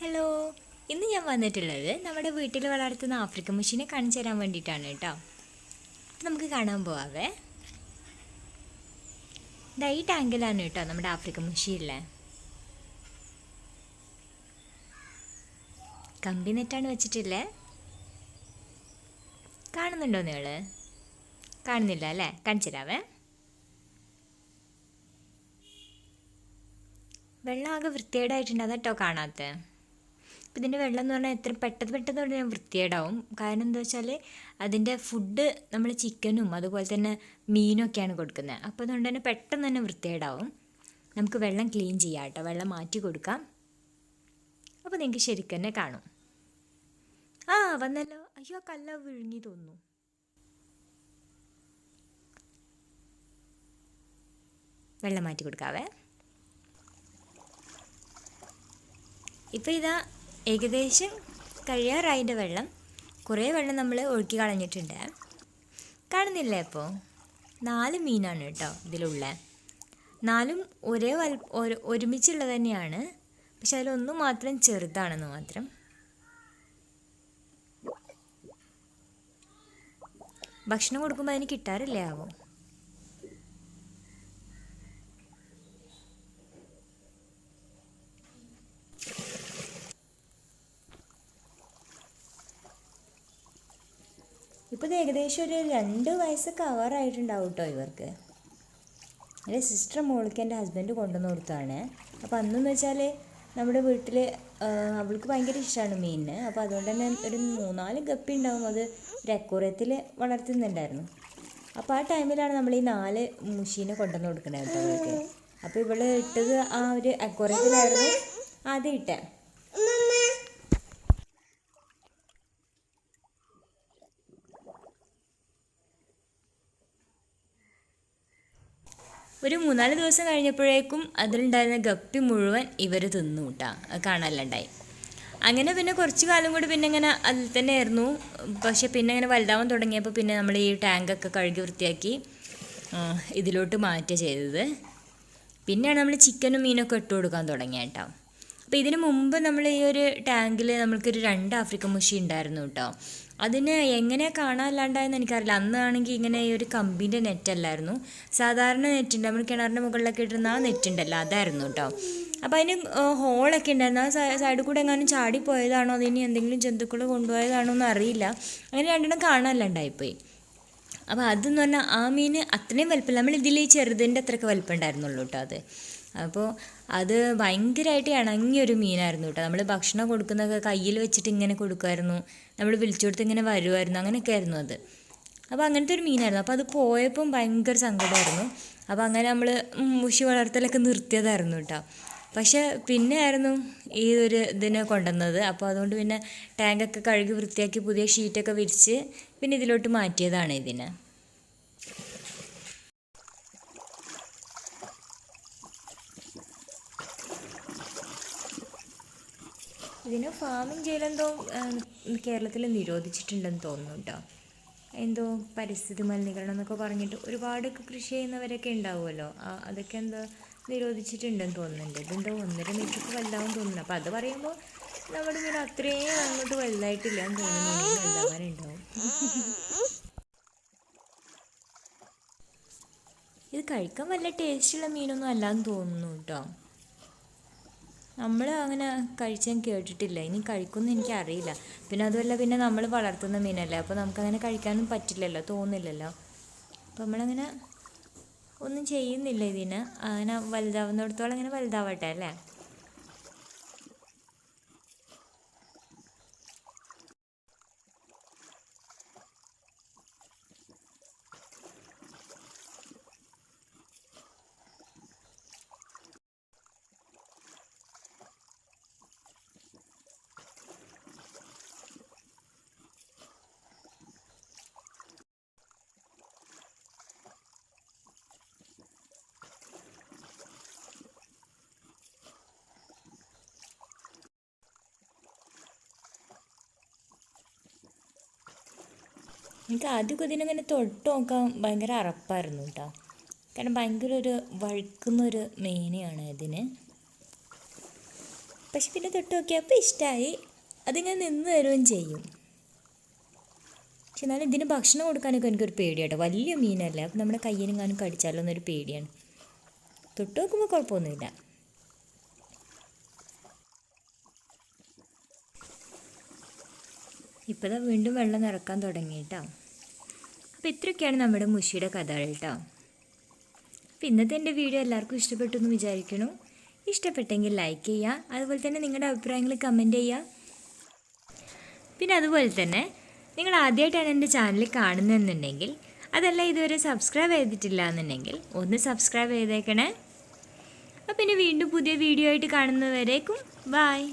Hello ഇന്ന് ഞാൻ വന്നിട്ടുള്ളത് നമ്മുടെ വീട്ടിൽ വളർത്തുന്ന ആഫ്രിക്കൻ മുഷിനെ കാണിച്ചു തരാൻ വേണ്ടിയിട്ടാണ് കേട്ടോ. നമുക്ക് കാണാൻ പോവാവേ. ദാ ഈ ടാങ്കിലാണ് കേട്ടോ നമ്മുടെ ആഫ്രിക്കൻ മുഷിയില്ലേ കമ്പി നെറ്റാണ് വെച്ചിട്ടില്ലേ കാണുന്നുണ്ടോ നിങ്ങൾ കാണുന്നില്ല അല്ലേ? കാണിച്ചു തരാവേ. വെള്ളം ആകെ വൃത്തികേടായിട്ടുണ്ട്? അപ്പം ഇതിന്റെ വെള്ളം എന്ന് പറഞ്ഞാൽ എത്ര പെട്ടെന്ന് പെട്ടെന്ന് പറഞ്ഞാൽ വൃത്തികേടാവും. കാരണം എന്താ വെച്ചാൽ അതിന്റെ ഫുഡ് നമ്മൾ ചിക്കനും അതുപോലെ തന്നെ മീനും മീനൊക്കെയാണ് കൊടുക്കുന്നത് അപ്പോൾ അതുകൊണ്ട് തന്നെ പെട്ടെന്ന് തന്നെ വൃത്തികേടാവും. നമുക്ക് വെള്ളം ക്ലീൻ ചെയ്യാം കേട്ടോ. വെള്ളം മാറ്റി കൊടുക്കാം. അപ്പോൾ നിങ്ങൾക്ക് ശരിക്കും തന്നെ കാണും. ആ വന്നല്ലോ. അയ്യോ കല്ല വിഴുങ്ങി തോന്നുന്നു. വെള്ളം മാറ്റി കൊടുക്കാവേ. ഇപ്പോൾ ഇതാ ഏകദേശം കഴിയാറായതിന്റെ വെള്ളം കുറേ വെള്ളം നമ്മൾ ഒഴുക്കി കളഞ്ഞിട്ടുണ്ട്. കാണുന്നില്ലേ അപ്പോൾ? നാല് മീനാണ് കേട്ടോ ഇതിലുള്ള. നാലും ഒരേ വൽ ഒരു- ഒരുമിച്ചുള്ളത് തന്നെയാണ്. പക്ഷെ അതിലൊന്നും മാത്രം ചെറുതാണെന്ന് മാത്രം. ഭക്ഷണം കൊടുക്കുമ്പോൾ അതിന് കിട്ടാറില്ലേ ആവോ? ഇപ്പോൾ ഏകദേശം ഒരു രണ്ട് വയസ്സ് കവറായിട്ടുണ്ടാവും കേട്ടോ ഇവർക്ക്. എന്റെ സിസ്റ്റർ മോൾക്ക് എന്റെ ഹസ്ബൻഡ് കൊണ്ടുവന്ന് കൊടുത്തതാണ്. അപ്പോൾ അന്നെന്ന് വെച്ചാൽ നമ്മുടെ വീട്ടിൽ അവൾക്ക് ഭയങ്കര ഇഷ്ടമാണ് മീനിന്. അപ്പോൾ അതുകൊണ്ട് തന്നെ ഒരു മൂന്നാൽ ഗപ്പി ഉണ്ടാവും അത് ഒരു അക്കൂറത്തിൽ വളർത്തുന്നുണ്ടായിരുന്നു. അപ്പോൾ ആ ടൈമിലാണ് നമ്മൾ ഈ നാല് മുഷീനെ കൊണ്ടുവന്ന് അവൾക്ക് അപ്പോൾ ഇവൾ ഇട്ടത് ആ ഒരു അക്കൂറത്തിലായിരുന്നു ആദ്യം ഇട്ടേ. ഒരു മൂന്നാൽ ദിവസം കഴിഞ്ഞപ്പോഴേക്കും അതിലുണ്ടായിരുന്ന ഗപ്പി മുഴുവൻ ഇവർ തിന്നു കേട്ടാ അത് കാണാനുണ്ടായി അങ്ങനെ പിന്നെ കുറച്ച് കാലം കൂടി പിന്നെ ഇങ്ങനെ അതിൽ തന്നെ ആയിരുന്നു പക്ഷെ പിന്നെ ഇങ്ങനെ വലുതാവാൻ തുടങ്ങിയപ്പോൾ പിന്നെ നമ്മൾ ഈ ടാങ്കൊക്കെ കഴുകി വൃത്തിയാക്കി ഇതിലോട്ട് മാറ്റുക ചെയ്തത്. പിന്നെയാണ് നമ്മൾ ചിക്കനും മീനൊക്കെ ഇട്ട് കൊടുക്കാൻ തുടങ്ങിയ കേട്ടോ അപ്പോൾ ഇതിന് മുമ്പ് നമ്മൾ ഈ ഒരു ടാങ്കിൽ നമ്മൾക്കൊരു രണ്ട് ആഫ്രിക്കൻ മുഷി ഉണ്ടായിരുന്നു കേട്ടോ അതിന് എങ്ങനെ കാണാനില്ലാണ്ടായെന്ന് എനിക്കറിയില്ല. അന്നാണെങ്കിൽ ഇങ്ങനെ ഈ ഒരു കമ്പിന്റെ നെറ്റല്ലായിരുന്നു. സാധാരണ നെറ്റുണ്ട്. നമ്മൾ കിണറിന്റെ മുകളിലൊക്കെ ഇട്ടിരുന്ന ആ നെറ്റുണ്ടല്ലോ അതായിരുന്നു കേട്ടോ അപ്പോൾ അതിന് ഹോളൊക്കെ ഉണ്ടായിരുന്നു. ആ സൈഡിൽ കൂടെ എങ്ങാനും ചാടി പോയതാണോ? അതിന് എന്തെങ്കിലും ജന്തുക്കൾ കൊണ്ടുപോയതാണോ എന്ന് അറിയില്ല. അങ്ങനെ രണ്ടെണ്ണം കാണാനില്ലാണ്ടായിപ്പോയി. അപ്പോൾ അതെന്ന് പറഞ്ഞാൽ ആ മീൻ അത്രയും വലുപ്പം നമ്മൾ ഇതിൽ ചെറുതിന്റെ അത്രയൊക്കെ വലുപ്പം ഉണ്ടായിരുന്നുള്ളൂ കേട്ടോ അത്. അപ്പോൾ അത് ഭയങ്കരമായിട്ട് ഇണങ്ങിയൊരു മീനായിരുന്നു കേട്ടോ. നമ്മൾ ഭക്ഷണം കൊടുക്കുന്നതൊക്കെ കയ്യിൽ വെച്ചിട്ട് ഇങ്ങനെ കൊടുക്കുമായിരുന്നു നമ്മൾ വിളിച്ചു കൊടുത്ത് ഇങ്ങനെ വരുമായിരുന്നു അങ്ങനെയൊക്കെ ആയിരുന്നു അത്. അപ്പോൾ അങ്ങനത്തെ ഒരു മീനായിരുന്നു. അപ്പോൾ അത് പോയപ്പം ഭയങ്കര സങ്കടമായിരുന്നു. അപ്പോൾ അങ്ങനെ നമ്മൾ മുഷി വളർത്തലൊക്കെ നിർത്തിയതായിരുന്നു കേട്ടോ. പക്ഷേ പിന്നെ ആയിരുന്നു ഈ ഒരു ഇതിനെ കൊണ്ടുവന്നത്. അപ്പോൾ അതുകൊണ്ട് പിന്നെ ടാങ്കൊക്കെ കഴുകി വൃത്തിയാക്കി പുതിയ ഷീറ്റൊക്കെ വിരിച്ച് പിന്നെ ഇതിലോട്ട് മാറ്റിയതാണ് ഇതിനെ. ഇതിന് ഫാമിംഗ് ചെയ്യലെന്തോ കേരളത്തിൽ നിരോധിച്ചിട്ടുണ്ടെന്ന് തോന്നുന്നു കേട്ടോ എന്തോ പരിസ്ഥിതി മലിനീകരണം എന്നൊക്കെ പറഞ്ഞിട്ട് ഒരുപാട് കൃഷി ചെയ്യുന്നവരൊക്കെ ഉണ്ടാവുമല്ലോ. അതൊക്കെ എന്തോ നിരോധിച്ചിട്ടുണ്ടെന്ന് തോന്നുന്നുണ്ട്. ഇതെന്തോ ഒന്നര മീറ്റർക്ക് വലുതാവും തോന്നുന്നു. അപ്പോൾ അത് പറയുമ്പോൾ നമ്മുടെ ഇങ്ങനെ അത്രയും അങ്ങോട്ട് വലുതായിട്ടില്ല എന്ന് തോന്നുന്നു. വലുതാവാനുണ്ടാവും ഇത് കഴിക്കാൻ വല്ല ടേസ്റ്റുള്ള മീനൊന്നും അല്ലാന്ന് തോന്നുന്നു കേട്ടോ നമ്മൾ അങ്ങനെ കഴിച്ചാൻ കേട്ടിട്ടില്ല. ഇനി കഴിക്കുമെന്ന് എനിക്കറിയില്ല. പിന്നെ അതുമല്ല പിന്നെ നമ്മൾ വളർത്തുന്ന മീനല്ലേ? അപ്പോൾ നമുക്കങ്ങനെ കഴിക്കാനും പറ്റില്ലല്ലോ? തോന്നില്ലല്ലോ? അപ്പോൾ നമ്മളങ്ങനെ ഒന്നും ചെയ്യുന്നില്ല ഇതിന്. അങ്ങനെ വലുതാവുന്നിടത്തോളം അങ്ങനെ വലുതാവട്ടെ അല്ലേ? എനിക്ക് ആദ്യമൊക്കെ ഇതിനങ്ങനെ തൊട്ട് നോക്കാൻ ഭയങ്കര അറപ്പായിരുന്നു കേട്ടോ. കാരണം ഭയങ്കര ഒരു വഴുക്കുന്നൊരു മേനയാണ് ഇതിന്. പക്ഷെ പിന്നെ തൊട്ട് നോക്കിയപ്പോൾ ഇഷ്ടമായി അതിങ്ങനെ നിന്ന് തരുകയും ചെയ്യും. പക്ഷെ എന്നാലും ഇതിന് ഭക്ഷണം കൊടുക്കാനൊക്കെ എനിക്കൊരു പേടിയാട്ടോ വലിയ മീനല്ല. അപ്പം നമ്മുടെ കയ്യിനെങ്ങാനും കടിച്ചാലോ എന്നൊരു പേടിയാണ്. തൊട്ട് നോക്കുമ്പോൾ കുഴപ്പമൊന്നുമില്ല. ഇപ്പോൾ വീണ്ടും വെള്ളം നിറക്കാൻ തുടങ്ങി കേട്ടോ അപ്പോൾ ഇത്രയൊക്കെയാണ് നമ്മുടെ മുഷിയുടെ കഥകൾ കേട്ടോ അപ്പോൾ ഇന്നത്തെ എന്റെ വീഡിയോ എല്ലാവർക്കും ഇഷ്ടപ്പെട്ടു എന്ന് വിചാരിക്കണു. ഇഷ്ടപ്പെട്ടെങ്കിൽ ലൈക്ക് ചെയ്യുക അതുപോലെ തന്നെ നിങ്ങളുടെ അഭിപ്രായങ്ങൾ കമന്റ് ചെയ്യുക പിന്നെ അതുപോലെ തന്നെ നിങ്ങൾ ആദ്യമായിട്ടാണ് എന്റെ ചാനൽ കാണുന്നതെന്നുണ്ടെങ്കിൽ അതല്ല ഇതുവരെ സബ്സ്ക്രൈബ് ചെയ്തിട്ടില്ല എന്നുണ്ടെങ്കിൽ ഒന്ന് സബ്സ്ക്രൈബ് ചെയ്തേക്കണേ. അപ്പം പിന്നെ വീണ്ടും പുതിയ വീഡിയോ ആയിട്ട് കാണുന്നവരേക്കും ബായ്